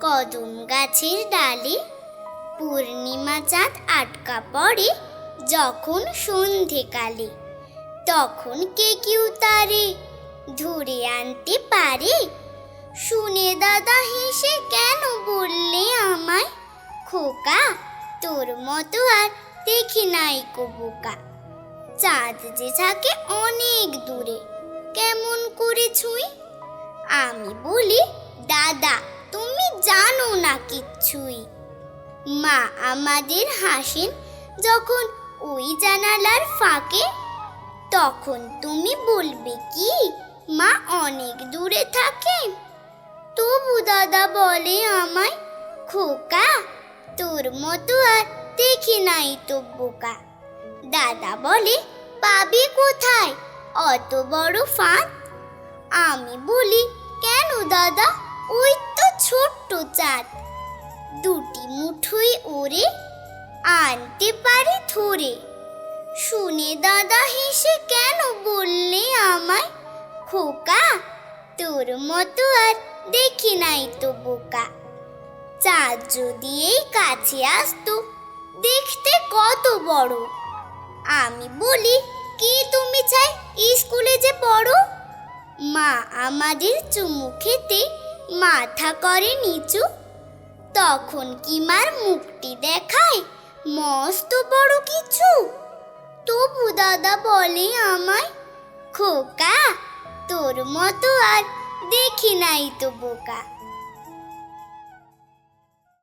কদম গাছের ডালে পূর্ণিমা চাঁদ আটকা পড়ে যখন সন্ধেকালে। তখন কে কেউ তারে ধরে আনতে পারে? শুনে দাদা হেসে কেন বললে আমায়? খোকা, তোর মতো আর দেখি নাই কো বোকা। চাঁদ যে থাকে অনেক দূরে আমি বলি, দাদা, তুমি জানো না কিচ্ছুই মা আমাদের হাসেন যখন ওই জানালার ফাঁকে, তখন তুমি বলবে কি, মা অনেক দূরে থাকে তবু দাদা বলে আমায়, খোকা, তোর মতো আর দেখি নাই তো বোকা। দাদা বলে, পাবি কোথায়? অত বড় ফাঁদ? আমি বলি কেন, দাদা? ওই তো ছোট্ট চাঁদ। দুটি মুঠোই ওরে আনতে পারি ধরে। শুনে দাদা হেসে কেন বললে আমায়? খোকা, তোর মতো আর দেখি নাই তো বোকা। চাঁদ যদি এই কাছে আসতো, দেখতে কত বড়। আমি বলি, কি তুমি চাই স্কুলে মা আমাদের চুমু খেতে মাথা করে নিচু। তখন কি মার মুখটি দেখায়? মস্ত বড় কিছু। তবু দাদা বলে আমায়, খোকা, তোর মতো আর দেখি নাই তো বোকা।